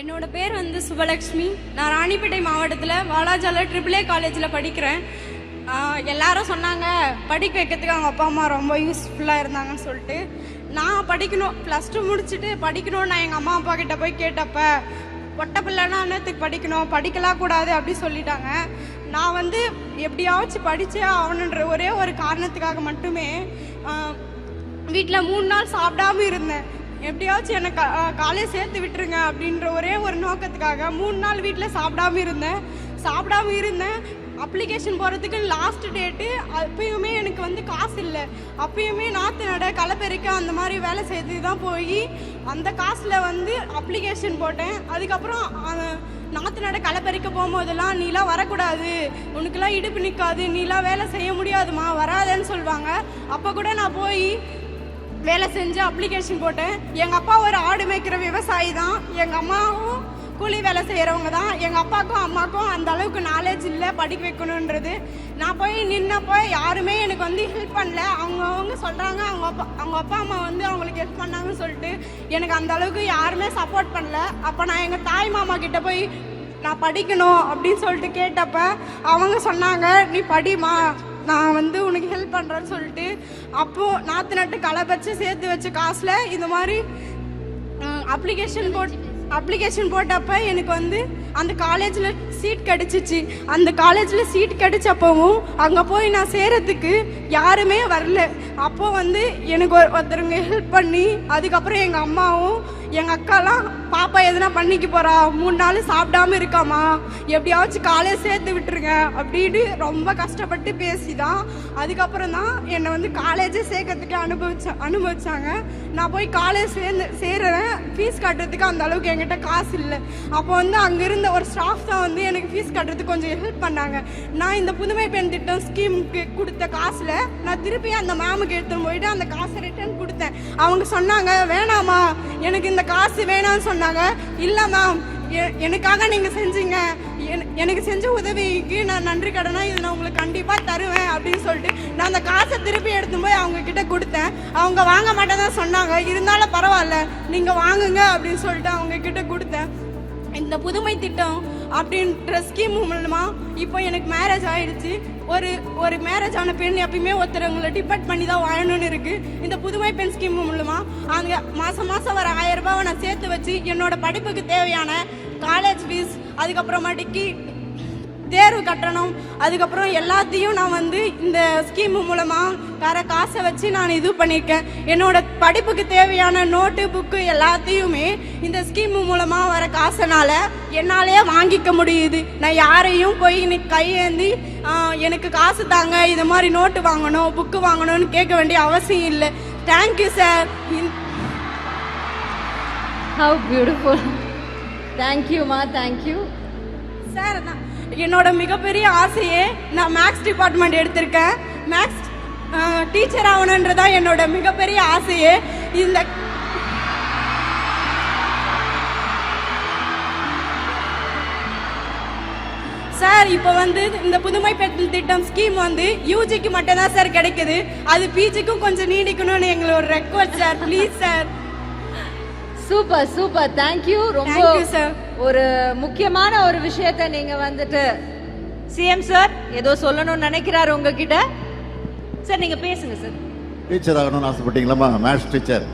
என்னோட பேர் வந்து சுபலக்ஷ்மி. நான் ராணிப்பேட்டை மாவட்டத்தில் வாலாஜால ட்ரிபிள் ஏ காலேஜில் படிக்கிறேன். எல்லாரும் சொன்னாங்க படிக்க வைக்கிறதுக்கு அவங்க அப்பா அம்மா ரொம்ப யூஸ்ஃபுல்லாக இருந்தாங்கன்னு சொல்லிட்டு. நான் படிக்கணும் ப்ளஸ் டூ முடிச்சுட்டு படிக்கணும்னு நான் எங்கள் அம்மா அப்பா கிட்ட போய் கேட்டப்ப பொட்ட பிள்ளைனா அண்ணத்துக்கு படிக்கணும்? படிக்கலாம் கூடாது அப்படி சொல்லிட்டாங்க. நான் வந்து எப்படியாச்சும் படித்தே ஆகணுன்ற ஒரே ஒரு காரணத்துக்காக மட்டுமே வீட்டில் மூணு நாள் சாப்பிடாம இருந்தேன். எப்படியாச்சும் என்னை காலையில் சேர்த்து விட்டுருங்க அப்படின்ற ஒரே ஒரு நோக்கத்துக்காக மூணு நாள் வீட்டில் சாப்பிடாம இருந்தேன். சாப்பிடாம இருந்தேன். அப்ளிகேஷன் போகிறதுக்கு லாஸ்ட் டேட்டு அப்பயுமே எனக்கு வந்து காசு இல்லை. அப்பயுமே நாற்று நட களைப்பெருக்க அந்த மாதிரி வேலை செய்து தான் போய் அந்த காசில் வந்து அப்ளிகேஷன் போட்டேன். அதுக்கப்புறம் நாற்று நட களப்பெருக்க போகும்போதெல்லாம் நீலாம் வரக்கூடாது. உனக்கெல்லாம் இடுப்பு நிற்காது நீலாம் வேலை செய்ய முடியாதுமா. வராதேன்னு சொல்லுவாங்க. அப்போ கூட நான் போய் வேலை செஞ்சு அப்ளிகேஷன் போட்டேன். எங்கள் அப்பா ஒரு ஆடு மேய்க்கிற விவசாயி தான். எங்கள் அம்மாவும் கூலி வேலை செய்கிறவங்க தான். எங்கள் அப்பாவுக்கும் அம்மாவுக்கும் அந்த அளவுக்கு நாலேஜ் இல்லை படிக்க வைக்கணுன்றது. நான் போய் நின்னப்போ யாருமே எனக்கு வந்து ஹெல்ப் பண்ணல. அவங்கவுங்க சொல்கிறாங்க அவங்க அப்பா அவங்க அப்பா அம்மா வந்து அவங்களுக்கு ஹெல்ப் பண்ணாங்கன்னு சொல்லிட்டு எனக்கு அந்த அளவுக்கு யாருமே சப்போர்ட் பண்ணல. அப்போ நான் எங்கள் தாய் மாமா கிட்ட போய் நான் படிக்கணும் அப்படின்னு சொல்லிட்டு கேட்டப்ப அவங்க சொன்னாங்க நீ படிமா நான் வந்து உனக்கு ஹெல்ப் பண்ணுறேன்னு சொல்லிட்டு அப்போது நாற்று நட்டு களை வச்சு சேர்த்து வச்ச காசில் இந்த மாதிரி அப்ளிகேஷன் போட் அப்ளிகேஷன் போட்டப்ப எனக்கு வந்து அந்த காலேஜில் சீட் கிடச்சிச்சு. அந்த காலேஜில் சீட் கிடைச்சப்பவும் அங்கே போய் நான் சேரத்துக்கு யாருமே வரல. அப்போ வந்து எனக்கு ஒரு ஒருத்தருங்க ஹெல்ப் பண்ணி அதுக்கப்புறம் எங்கள் அம்மாவும் எங்கள் அக்காலாம் பாப்பா எதுனா பண்ணிக்க போறா? மூணு நாள் சாப்பிடாம இருக்காமா? எப்படியாச்சும் காலேஜ் சேர்த்து விட்டுருங்க. அப்படின்னு ரொம்ப கஷ்டப்பட்டு பேசி தான் அதுக்கப்புறம் தான் என்னை வந்து காலேஜே சேர்க்கறதுக்கு அனுபவிச்ச அனுபவிச்சாங்க. நான் போய் காலேஜ் சேர்ந்து சேர்றேன் ஃபீஸ் கட்டுறதுக்கு அந்த அளவுக்கு என்கிட்ட காசு இல்லை. அப்போ வந்து அங்கே இருந்த ஒரு ஸ்டாஃப் தான் வந்து எனக்கு ஃபீஸ் கட்டுறதுக்கு கொஞ்சம் ஹெல்ப் பண்ணாங்க. நான் இந்த புதுமை பெண் திட்டம் ஸ்கீமுக்கு கொடுத்த காசில் நான் திருப்பி அந்த மேமுக்கு எடுத்துன்னு போயிட்டு அந்த காசை ரிட்டர்ன் கொடுத்தேன். அவங்க சொன்னாங்க வேணாமா எனக்கு இந்த காசு வேணாம்னு சொன்னாங்க. இல்லை மேம் எ- எனக்காக நீங்கள் செஞ்சீங்க. எனக்கு செஞ்ச உதவிக்கு நான் நன்றி கடனா இது நான் உங்களுக்கு கண்டிப்பாக தருவேன் அப்படின்னு சொல்லிட்டு நான் அந்த காசை திருப்பி எடுத்து போய் அவங்க கிட்ட கொடுத்தேன். அவங்க வாங்க மாட்டேன் சொன்னாங்க. இருந்தாலும் பரவாயில்ல நீங்கள் வாங்குங்க அப்படின்னு சொல்லிட்டு அவங்க கிட்ட கொடுத்தேன். இந்த புதுமை திட்டம் அப்படின்ற ஸ்கீம் மூலமா இப்போ எனக்கு மேரேஜ் ஆயிடுச்சு. ஒரு ஒரு மேரேஜ் ஆன பெண் எப்பயுமே ஒருத்தரவங்களை டிபெண்ட் பண்ணி தான் வாழணும்னு இருக்கு. இந்த புதுமை பெண் ஸ்கீம் மூலமா அங்கே மாசம் மாசம் வர ஆயிரம் ரூபாவை நான் சேர்த்து வச்சு என்னோட படிப்புக்கு தேவையான காலேஜ் ஃபீஸ் அதுக்கப்புறமாட்டிக்கு தேர்வு கட்டணம். அதுக்கப்புறம் எல்லாத்தையும் நான் வந்து இந்த ஸ்கீம் மூலமா வர காசை வச்சு நான் இது பண்ணியிருக்கேன் என்னோட படிப்புக்கு தேவையான நோட்டு புக்கு எல்லாத்தையுமே இந்த ஸ்கீம் மூலமா வர காசனால என்னாலேயே வாங்கிக்க முடியுது. நான் யாரையும் போய் இன்னைக்கு கையேந்தி எனக்கு காசு தாங்க இது மாதிரி நோட்டு வாங்கணும் புக்கு வாங்கணும்னு கேட்க வேண்டிய அவசியம் இல்லை. Thank you sir how beautiful தேங்க்யூமா தேங்க்யூ சார் நான் என்னோட மிகப்பெரிய ஆசையே நான் மேக்ஸ் டிபார்ட்மெண்ட் எடுத்திருக்கேன். மேக்ஸ் டீச்சர் ஆகணுன்றதா என்னோட மிகப்பெரிய ஆசையே. இந்த சார் இப்போ வந்து இந்த புதுமை பெண் திட்டம் ஸ்கீம் வந்து யூஜிக்கு மட்டும்தான் சார் கிடைக்குது. அது பிஜிக்கும் கொஞ்சம் நீடிக்கணும்னு எங்களோட request sir please sir super super thank you ரொம்ப. ஒரு முக்கியமான ஒரு விஷயத்தை நீங்க வந்துட்டு சிஎம் சார் ஏதோ சொல்லணும்னு நினைக்கிறாரு உங்ககிட்ட. சார் நீங்க பேசுங்க சார் டீச்சர் ஆகணும்னு ஆசைப்பட்டீங்களாம்மா? Maths teacher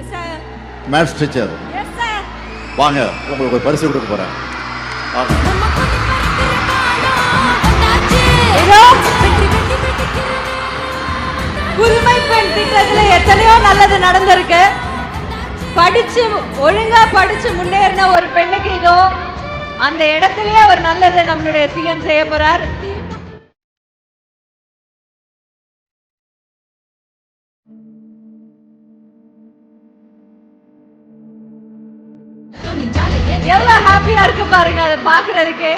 yes sir maths teacher yes sir வாங்க உங்களுக்கு ஒரு பரிசு கொடுக்க போறேன். புதுமை பெண் திட்டத்துல எத்தனையோ நல்லது நடந்திருக்கு. படிச்சு ஒழுங்கா படிச்சு முன்னேறின ஒரு பெண்ணுக்கு இதோ அந்த இடத்துலயே ஒரு நல்லது நம்மளுடைய சிஎம் செய்ய போறார். எவ்வளவு ஹாப்பியா இருக்கு பாருங்க அதை பாக்குறதுக்கு